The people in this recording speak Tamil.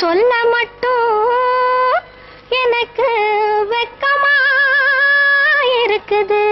சொல்ல மட்டும் எனக்கு வெக்கமா இருக்குது.